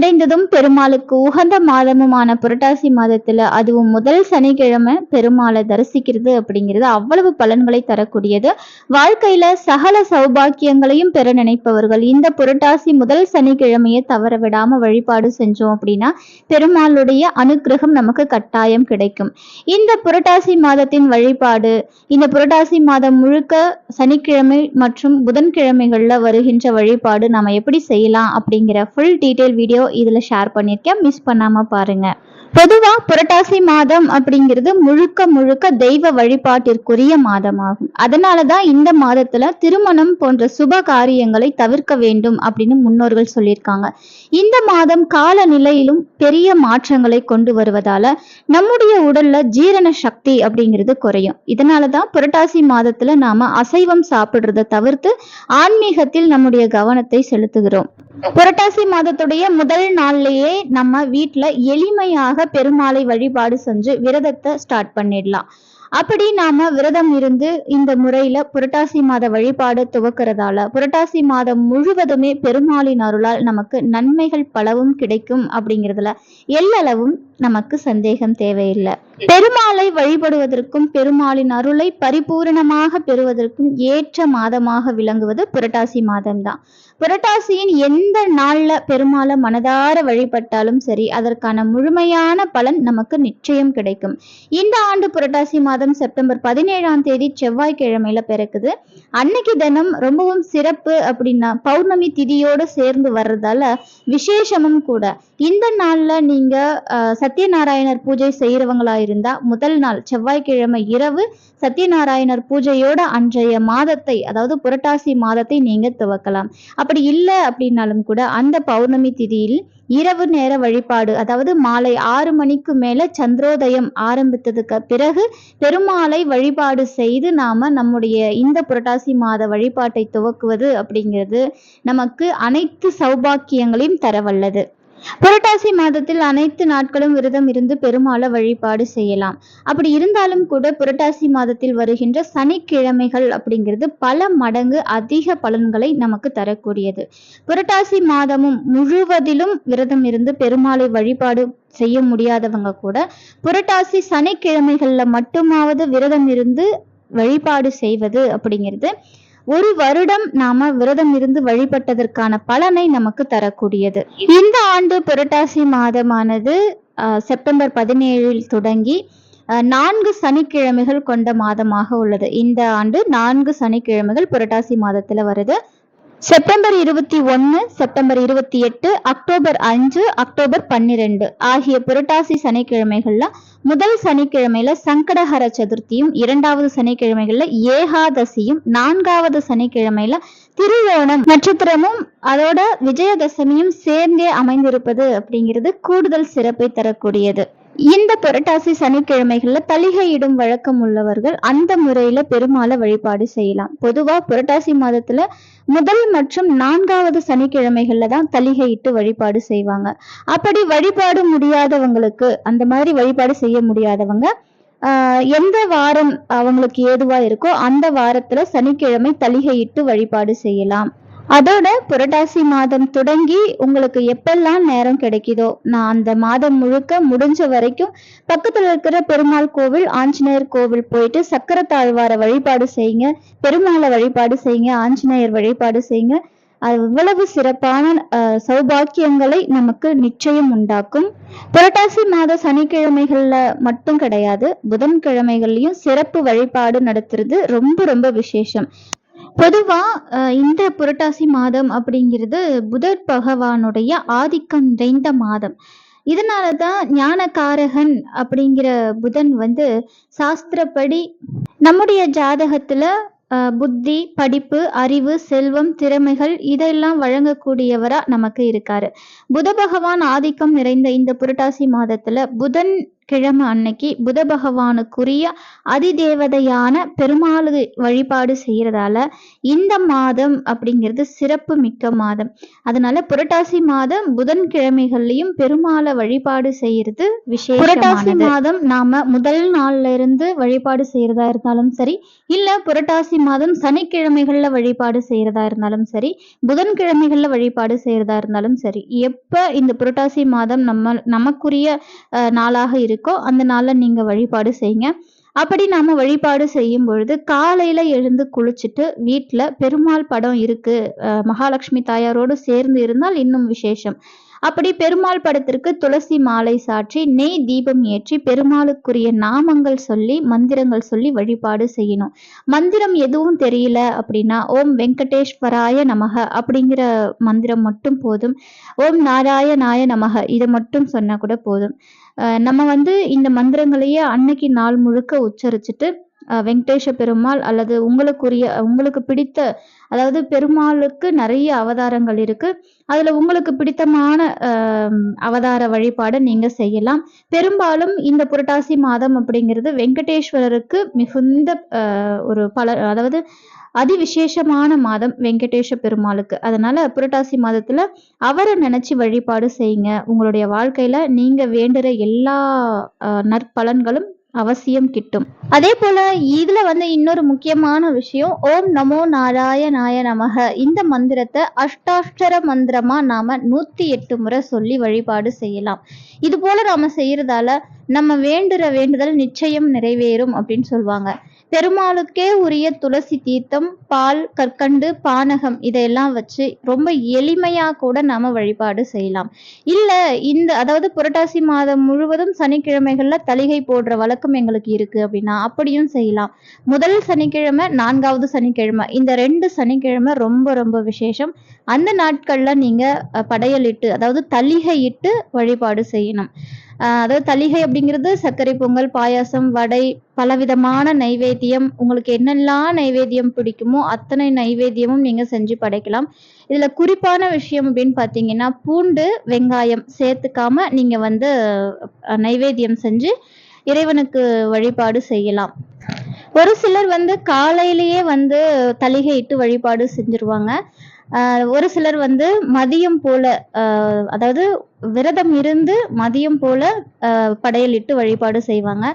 நிறைந்ததும் பெருமாளுக்கு உகந்த மாதமுமான புரட்டாசி மாதத்துல அதுவும் முதல் சனிக்கிழமை பெருமாளை தரிசிக்கிறது அப்படிங்கிறது அவ்வளவு பலன்களை தரக்கூடியது. வாழ்க்கையில சகல சௌபாக்கியங்களையும் பெற நினைப்பவர்கள் இந்த புரட்டாசி முதல் சனிக்கிழமையை தவற விடாம வழிபாடு செஞ்சோம் அப்படின்னா பெருமாளுடைய அனுக்கிரகம் நமக்கு கட்டாயம் கிடைக்கும். இந்த புரட்டாசி மாதத்தின் வழிபாடு இந்த புரட்டாசி மாதம் முழுக்க சனிக்கிழமை மற்றும் புதன்கிழமைகள்ல வருகின்ற வழிபாடு நாம எப்படி செய்யலாம் அப்படிங்கிற ஃபுல் டீட்டெயில் வீடியோ இதில் ஷேர் பண்ணியிருக்கேன். மிஸ் பண்ணாமல் பாருங்கள் பொதுவா புரட்டாசி மாதம் அப்படிங்கிறது முழுக்க முழுக்க தெய்வ வழிபாட்டிற்குரிய மாதமாகும். அதனாலதான் இந்த மாதத்துல திருமணம் போன்ற சுப காரியங்களை தவிர்க்க வேண்டும் அப்படின்னு முன்னோர்கள் சொல்லியிருக்காங்க. இந்த மாதம் கால நிலையிலும் பெரிய மாற்றங்களை கொண்டு வருவதால நம்முடைய உடல்ல ஜீரண சக்தி அப்படிங்கிறது குறையும். இதனாலதான் புரட்டாசி மாதத்துல நாம அசைவம் சாப்பிடுறத தவிர்த்து ஆன்மீகத்தில் நம்முடைய கவனத்தை செலுத்துகிறோம். புரட்டாசி மாதத்துடைய முதல் நாள்லயே நம்ம வீட்ல எளிமையாக பெருமாளை வழிபாடு செஞ்சு விரதத்தை ஸ்டார்ட் பண்ணிடலாம். அப்படி நாம விரதம் இருந்து இந்த முறையில புரட்டாசி மாத வழிபாடு துவக்கிறதால புரட்டாசி மாதம் முழுவதுமே பெருமாளின் அருளால் நமக்கு நன்மைகள் பலவும் கிடைக்கும் அப்படிங்கிறதுல எல்லளவும் நமக்கு சந்தேகம் தேவையில்லை. பெருமாளை வழிபடுவதற்கும் பெருமாளின் அருளை பரிபூரணமாக பெறுவதற்கும் ஏற்ற மாதமாக விளங்குவது புரட்டாசி மாதம்தான். புரட்டாசியின் எந்த நாள்ல பெருமாளை மனதார வழிபட்டாலும் சரி அதற்கான முழுமையான பலன் நமக்கு நிச்சயம் கிடைக்கும். இந்த ஆண்டு புரட்டாசி மாதம் செப்டம்பர் பதினேழாம் தேதி செவ்வாய்க்கிழமையில பிறக்குது. அன்னைக்கு தினம் ரொம்பவும் சிறப்பு அப்படின்னா பௌர்ணமி திதியோடு சேர்ந்து வர்றதால விசேஷமும் கூட. இந்த நாள்ல நீங்க சத்யநாராயணர் பூஜை செய்யறவங்களா இருந்தா முதல் நாள் செவ்வாய்க்கிழமை இரவு சத்யநாராயணர் பூஜையோட அன்றைய மாதத்தை அதாவது புரட்டாசி மாதத்தை நீங்க துவக்கலாம். அப்படி இல்லை அப்படின்னாலும் கூட அந்த பௌர்ணமி திதியில் இரவு நேர வழிபாடு அதாவது மாலை ஆறு மணிக்கு மேல சந்திரோதயம் ஆரம்பித்ததுக்கு பிறகு பெருமாளை வழிபாடு செய்து நாம நம்முடைய இந்த புரட்டாசி மாத வழிபாட்டை துவக்குவது அப்படிங்கிறது நமக்கு அனைத்து சௌபாக்கியங்களையும் தரவல்லது புரட்டாசி மாதத்தில் அனைத்து நாட்களும் விரதம் இருந்து பெருமாளை வழிபாடு செய்யலாம். அப்படி இருந்தாலும் கூட புரட்டாசி மாதத்தில் வருகின்ற சனிக்கிழமைகள் அப்படிங்கிறது பல மடங்கு அதிக பலன்களை நமக்கு தரக்கூடியது. புரட்டாசி மாதமும் முழுவதிலும் விரதம் இருந்து பெருமாளை வழிபாடு செய்ய முடியாதவங்க கூட புரட்டாசி சனிக்கிழமைகள்ல மட்டுமாவது விரதம் இருந்து வழிபாடு செய்வது அப்படிங்கிறது ஒரு வருடம் நாம விரதம் இருந்து வழிபட்டதற்கான பலனை நமக்கு தரக்கூடியது. இந்த ஆண்டு புரட்டாசி மாதமானது செப்டம்பர் பதினேழில் தொடங்கி அஹ், நான்கு சனிக்கிழமைகள் கொண்ட மாதமாக உள்ளது. இந்த ஆண்டு நான்கு சனிக்கிழமைகள் புரட்டாசி மாதத்துல வருது. செப்டம்பர் இருபத்தி ஒன்று செப்டம்பர் இருபத்தி எட்டு அக்டோபர் அஞ்சு அக்டோபர் பன்னிரெண்டு ஆகிய புரட்டாசி சனிக்கிழமைகளில் முதல் சனிக்கிழமையில சங்கடஹர சதுர்த்தியும் இரண்டாவது சனிக்கிழமைகளில் ஏகாதசியும் நான்காவது சனிக்கிழமையில திருவோணம் நட்சத்திரமும் அதோட விஜயதசமியும் சேர்ந்தே அமைந்திருப்பது அப்படிங்கிறது கூடுதல் சிறப்பை தரக்கூடியது. இந்த புரட்டாசி சனிக்கிழமைகள்ல தலிகையிடும் வழக்கம் உள்ளவர்கள் அந்த முறையில பெருமாளை வழிபாடு செய்யலாம். பொதுவா புரட்டாசி மாதத்துல முதல் மற்றும் நான்காவது சனிக்கிழமைகள்ல தான் தலிகையிட்டு வழிபாடு செய்வாங்க. அப்படி வழிபாடு முடியாதவங்களுக்கு அந்த மாதிரி வழிபாடு செய்ய முடியாதவங்க ஆஹ் எந்த வாரம் அவங்களுக்கு ஏதுவா இருக்கோ அந்த வாரத்துல சனிக்கிழமை தலிகையிட்டு வழிபாடு செய்யலாம். அதோட புரட்டாசி மாதம் தொடங்கி உங்களுக்கு எப்பெல்லாம் நேரம் கிடைக்குதோ நான் அந்த மாதம் முழுக்க முடிஞ்ச வரைக்கும் பக்கத்தில் இருக்கிற பெருமாள் கோவில் ஆஞ்சநேயர் கோவில் போயிட்டு சக்கர தாழ்வார வழிபாடு செய்யுங்க பெருமாளை வழிபாடு செய்யுங்க ஆஞ்சநேயர் வழிபாடு செய்யுங்க. அது சிறப்பான சௌபாக்கியங்களை நமக்கு நிச்சயம் உண்டாக்கும். புரட்டாசி மாத சனிக்கிழமைகள்ல மட்டும் கிடையாது புதன்கிழமைகள்லயும் சிறப்பு வழிபாடு நடத்துறது ரொம்ப ரொம்ப விசேஷம். பொதுவா அஹ், இந்த புரட்டாசி மாதம் அப்படிங்கிறது புதர் பகவானுடைய ஆதிக்கம் நிறைந்த மாதம். இதனால தான் ஞானகாரகன் அப்படிங்கிற புதன் வந்து சாஸ்திரப்படி நம்முடைய ஜாதகத்துல புத்தி படிப்பு அறிவு செல்வம் திறமைகள் இதெல்லாம் வழங்கக்கூடியவரா நமக்கு இருக்காரு. புத பகவான் ஆதிக்கம் நிறைந்த இந்த புரட்டாசி மாதத்துல புதன் கிழமை அன்னைக்கு புத பகவானுக்குரிய அதிதேவதையான பெருமாளு வழிபாடு செய்யறதால இந்த மாதம் அப்படிங்கிறது சிறப்பு மிக்க மாதம். அதனால புரட்டாசி மாதம் புதன் கிழமைகள்லயும் பெருமாளை வழிபாடு செய்யறது விசேஷம் புரட்டாசி மாதம் நாம முதல் நாள்ல இருந்து வழிபாடு செய்யறதா இருந்தாலும் சரி இல்ல புரட்டாசி மாதம் சனிக்கிழமைகள்ல வழிபாடு செய்யறதா இருந்தாலும் சரி புதன்கிழமைகள்ல வழிபாடு செய்யறதா இருந்தாலும் சரி எப்ப இந்த புரட்டாசி மாதம் நம்ம நமக்குரிய நாளாக இருக்கு இருக்கோ அந்த நாளில் நீங்கள் வழிபாடு செய்யுங்க. அப்படி நாம் வழிபாடு செய்யும் பொழுது காலையில் எழுந்து குளிச்சுட்டு வீட்டில் பெருமாள் படம் இருக்குது மகாலட்சுமி தாயாரோடு சேர்ந்து இருந்தால் இன்னும் விசேஷம். அப்படி பெருமாள் படத்திற்கு துளசி மாலை சாற்றி நெய் தீபம் ஏற்றி பெருமாளுக்குரிய நாமங்கள் சொல்லி மந்திரங்கள் சொல்லி வழிபாடு செய்யணும். மந்திரம் எதுவும் தெரியல அப்படின்னா ஓம் வெங்கடேஸ்வராய நமக அப்படிங்கிற மந்திரம் மட்டும் போதும். ஓம் நாராயணாய நமக இதை மட்டும் சொன்னா கூட போதும். நம்ம வந்து இந்த மந்திரங்களையே அன்னைக்கு நாள் முழுக்க உச்சரிச்சுட்டு வெங்கடேஷ பெருமாள் அல்லது உங்களுக்குரிய உங்களுக்கு பிடித்த அதாவது பெருமாளுக்கு நிறைய அவதாரங்கள் இருக்கு. அதுல உங்களுக்கு பிடித்தமான அவதார வழிபாடை நீங்க செய்யலாம். பெரும்பாலும் இந்த புரட்டாசி மாதம் அப்படிங்கிறது வெங்கடேஸ்வரருக்கு மிகுந்த ஒரு பல அதாவது அதிவிசேஷமான மாதம் வெங்கடேஷ பெருமாளுக்கு. அதனால புரட்டாசி மாதத்துல அவரை நினைச்சு வழிபாடு செய்யுங்க. உங்களுடைய வாழ்க்கையில நீங்க வேண்டுற எல்லா நற்பலன்களும் அவசியம் கிட்டும். அதே போல இதுல வந்து இன்னொரு முக்கியமான விஷயம் ஓம் நமோ நாராயணாய நமக. இந்த மந்திரத்தை அஷ்டாஷ்டர மந்திரமா நாம நூத்தி எட்டு முறை சொல்லி வழிபாடு செய்யலாம். இது போல நாம செய்யறதால நம்ம வேண்டுற வேண்டுதல் நிச்சயம் நிறைவேறும் அப்படின்னு சொல்லுவாங்க பெருமாளுக்கே உரிய துளசி தீர்த்தம் பால் கற்கண்டு பானகம் இதையெல்லாம் வச்சு ரொம்ப எளிமையாக கூட நாம வழிபாடு செய்யலாம். இல்லை இந்த அதாவது புரட்டாசி மாதம் முழுவதும் சனிக்கிழமைகளில் தலிகை போடுற வழக்கம் எங்களுக்கு இருக்கு அப்படின்னா அப்படியும் செய்யலாம். முதல் சனிக்கிழமை நான்காவது சனிக்கிழமை இந்த ரெண்டு சனிக்கிழமை ரொம்ப ரொம்ப விசேஷம். அந்த நாட்கள்ல நீங்க படையலிட்டு அதாவது தலிகையிட்டு வழிபாடு செய்யணும். அதாவது தளிகை அப்படிங்கிறது சர்க்கரை பொங்கல் பாயாசம் வடை பலவிதமான நைவேத்தியம். உங்களுக்கு என்னெல்லாம் நைவேத்தியம் பிடிக்குமோ அத்தனை நைவேத்தியமும் நீங்க செஞ்சு படைக்கலாம். இதுல குறிப்பான விஷயம் அப்படின்னு பார்த்தீங்கன்னா பூண்டு வெங்காயம் சேர்த்துக்காம நீங்க வந்து நைவேத்தியம் செஞ்சு இறைவனுக்கு வழிபாடு செய்யலாம். ஒரு சிலர் வந்து காலையிலேயே வந்து தலிகை இட்டு வழிபாடு செஞ்சிருவாங்க. ஒரு சிலர் வந்து மதியம் போல அதாவது விரதம் இருந்து மதியம் போல படையலிட்டு வழிபாடு செய்வாங்க.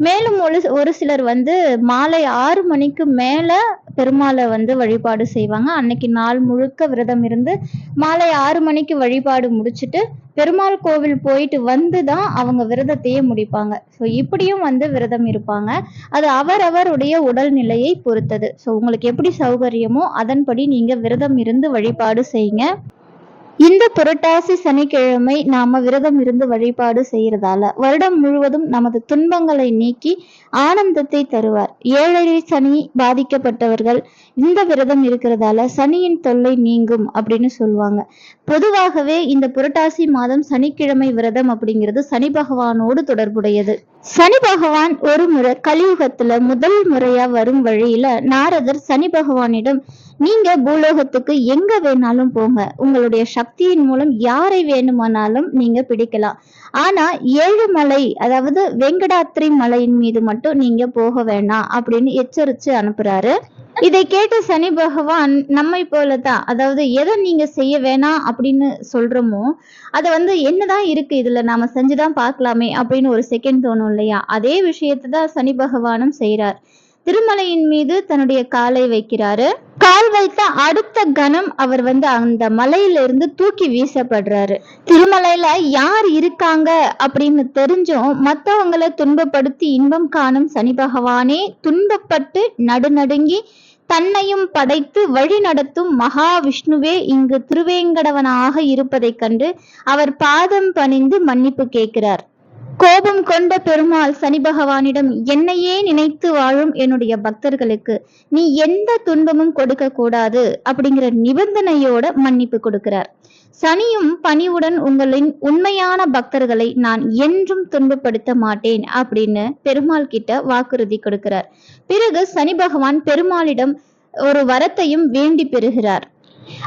மேலும் ஒரு ஒரு சிலர் வந்து மாலை ஆறு மணிக்கு மேல பெருமாளை வந்து வழிபாடு செய்வாங்க. அன்னைக்கு நாள் முழுக்க விரதம் இருந்து மாலை ஆறு மணிக்கு வழிபாடு முடிச்சுட்டு பெருமாள் கோவில் போயிட்டு வந்து தான் அவங்க விரதத்தையே முடிப்பாங்க. ஸோ இப்படியும் வந்து விரதம் இருப்பாங்க. அது அவரவருடைய உடல்நிலையை பொறுத்தது. ஸோ உங்களுக்கு எப்படி சௌகரியமோ அதன்படி நீங்க விரதம் இருந்து வழிபாடு செய்யுங்க. இந்த புரட்டாசி சனிக்கிழமை நாம விரதம் இருந்து வழிபாடு செய்யறதால வருடம் முழுவதும் நமது துன்பங்களை நீக்கி ஆனந்தத்தை தருவார். ஏழரை சனி பாதிக்கப்பட்டவர்கள் இந்த விரதம் இருக்கிறதால சனியின் தொல்லை நீங்கும் அப்படின்னு சொல்லுவாங்க. பொதுவாகவே இந்த புரட்டாசி மாதம் சனிக்கிழமை விரதம் அப்படிங்கிறது சனி பகவானோடு தொடர்புடையது. சனி பகவான் ஒரு முறை கலியுகத்துல முதல் முறையா வரும் வழியில நாரதர் சனி பகவானிடம் நீங்க பூலோகத்துக்கு எங்க வேணாலும் போங்க. உங்களுடைய சக்தியின் மூலம் யாரை வேணுமானாலும் நீங்க பிடிக்கலாம். ஆனா ஏழு மலை அதாவது வெங்கடாத்திரி மலையின் மீது மட்டும் நீங்க போக வேணாம் அப்படின்னு எச்சரிச்சு அனுப்புறாரு. இதை கேட்ட சனி பகவான் நம்மை போலதான் அதாவது எதை நீங்க செய்ய வேணாம் அப்படின்னு சொல்றோமோ அதை வந்து என்னதான் இருக்கு இதுல நாம செஞ்சுதான் பார்க்கலாமே அப்படின்னு ஒரு செகண்ட் தோணும் இல்லையா? அதே விஷயத்தை தான் சனி பகவானும் செய்யறார் திருமலையின் மீது தன்னுடைய காலை வைக்கிறாரு. கால் வைத்த அடுத்த கணம் அவர் வந்து அந்த மலையில தூக்கி வீசப்படுறாரு. திருமலையில யார் இருக்காங்க அப்படின்னு தெரிஞ்சும் மத்தவங்களை துன்பப்படுத்தி இன்பம் காணும் சனி பகவானே துன்பப்பட்டு நடுநடுங்கி தன்னையும் படைத்து வழி நடத்தும் மகாவிஷ்ணுவே இங்கு திருவேங்கடவனாக இருப்பதைக் கண்டு அவர் பாதம் பணிந்து மன்னிப்பு கேட்கிறார். கோபம் கொண்ட பெருமாள் சனி பகவானிடம் என்னையே நினைத்து வாழும் என்னுடைய பக்தர்களுக்கு நீ எந்த துன்பமும் கொடுக்க கூடாது அப்படிங்கிற நிபந்தனையோட மன்னிப்பு கொடுக்கிறார். சனியும் பணிவுடன் உங்களின் உண்மையான பக்தர்களை நான் என்றும் துன்பப்படுத்த மாட்டேன் அப்படின்னு பெருமாள் கிட்ட வாக்குறுதி கொடுக்கிறார். பிறகு சனி பகவான் பெருமாளிடம் ஒரு வரத்தையும் வேண்டி பெறுகிறார்.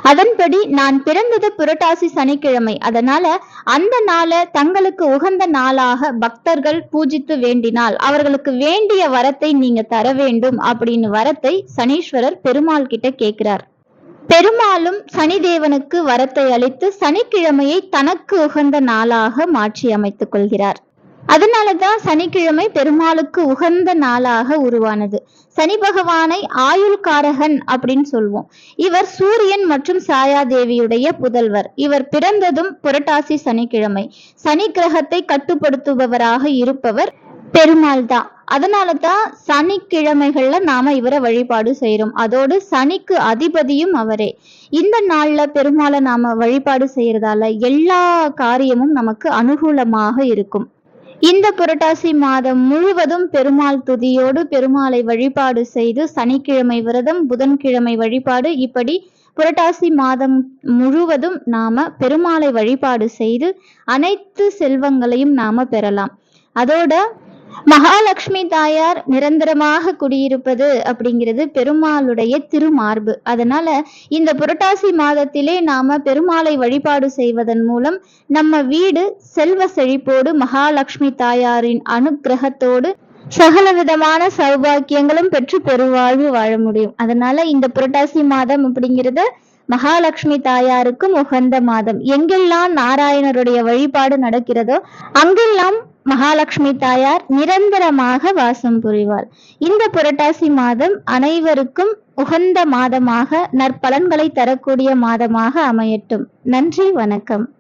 அதன்படி நான் பிறந்தது புரட்டாசி சனிக்கிழமை. அதனால அந்த நாளை தங்களுக்கு உகந்த நாளாக பக்தர்கள் பூஜித்து வேண்டினால் அவர்களுக்கு வேண்டிய வரத்தை நீங்க தர வேண்டும் அப்படின்னு வரத்தை சனீஸ்வரர் பெருமாள் கிட்ட கேட்கிறார். பெருமாளும் சனிதேவனுக்கு வரத்தை அளித்து சனிக்கிழமையை தனக்கு உகந்த நாளாக மாற்றி அமைத்துக் கொள்கிறார். அதனால தான் சனிக்கிழமை பெருமாளுக்கு உகந்த நாளாக உருவானது. சனி பகவானை ஆயுள்காரகன் அப்படின்னு சொல்வோம். இவர் சூரியன் மற்றும் சாயாதேவியுடைய புதல்வர். இவர் பிறந்ததும் புரட்டாசி சனிக்கிழமை. சனி கிரகத்தை கட்டுப்படுத்துபவராக இருப்பவர் பெருமாள் தான் அதனால தான் சனிக்கிழமைகள்ல நாம இவரை வழிபாடு செய்யறோம் அதோடு சனிக்கு அதிபதியும் அவரே. இந்த நாள்ல பெருமாளை நாம வழிபாடு செய்யறதால எல்லா காரியமும் நமக்கு அனுகூலமாக இருக்கும். இந்த புரட்டாசி மாதம் முழுவதும் பெருமாள் துதியோடு பெருமாளை வழிபாடு செய்து சனிக்கிழமை விரதம் புதன்கிழமை வழிபாடு. இப்படி புரட்டாசி மாதம் முழுவதும் நாம பெருமாளை வழிபாடு செய்து அனைத்து செல்வங்களையும் நாம பெறலாம். அதோட மகாலட்சுமி தாயார் நிரந்தரமாக குடியிருப்பது அப்படிங்கிறது பெருமாளுடைய திருமார்பு. அதனால இந்த புரட்டாசி மாதத்திலே நாம பெருமாளை வழிபாடு செய்வதன் மூலம் நம்ம வீடு செல்வ செழிப்போடு மகாலட்சுமி தாயாரின் அனுக்கிரகத்தோடு சகல விதமான சௌபாக்கியங்களும் பெற்று பெருவாழ்வு வாழ முடியும். அதனால இந்த புரட்டாசி மாதம் அப்படிங்கிறது மகாலட்சுமி தாயாருக்கும் உகந்த மாதம். எங்கெல்லாம் நாராயணருடைய வழிபாடு நடக்கிறதோ அங்கெல்லாம் மகாலட்சுமி தாயார் நிரந்தரமாக வாசம் புரிவாள். இந்த புரட்டாசி மாதம் அனைவருக்கும் உகந்த மாதமாக நற்பலன்களை தரக்கூடிய மாதமாக அமையட்டும். நன்றி வணக்கம்.